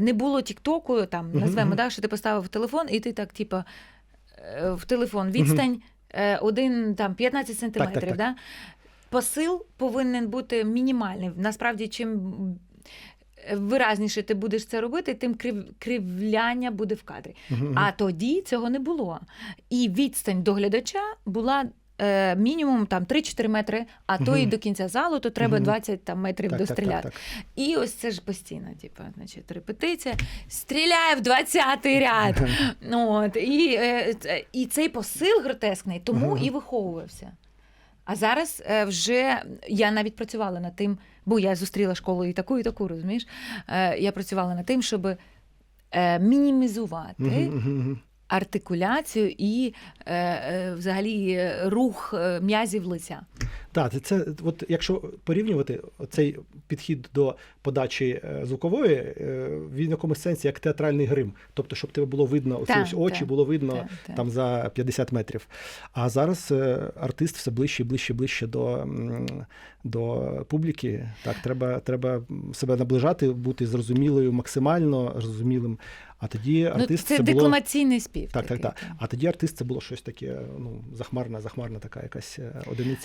Не було тіктоку, там назвемо, да, що ти поставив телефон, і ти так, типу, в телефон відстань е, один там 15 сантиметрів. так. Да? Посил повинен бути мінімальний. Насправді, чим виразніше ти будеш це робити, тим крив, кривляння буде в кадрі. А тоді цього не було. І відстань до глядача була. Е, Мінімум там 3-4 метри, а то і до кінця залу, то треба Мгм. 20 там, метрів Так, так, достріляти. так, так. І ось це ж постійно, типу, значить, репетиція. Стріляє в 20-й ряд. Ну, от, і, е, і цей посил гротескний тому Ага. і виховувався. А зараз е, вже я навіть працювала над тим, бо я зустріла школу і таку, і таку, розумієш? Е, Я працювала над тим, щоб е, мінімізувати. Артикуляцію і е, е, взагалі е, рух е, м'язів лиця. Так, це, це от якщо порівнювати цей підхід до подачі е, звукової, е, він в якомусь сенсі як театральний грим. Тобто, щоб тебе було видно, Так, ось очі так, було видно так, так. там за 50 метрів. А зараз е, артист все ближче і ближче, ближче до, до публіки. Так, треба, треба себе наближати, бути зрозумілою, максимально зрозумілим. А тоді артист ну, це, це було. декламаційний спів. Так, так, такий, так. А тоді артист це було щось таке, ну, захмарна, захмарна така якась одиниця.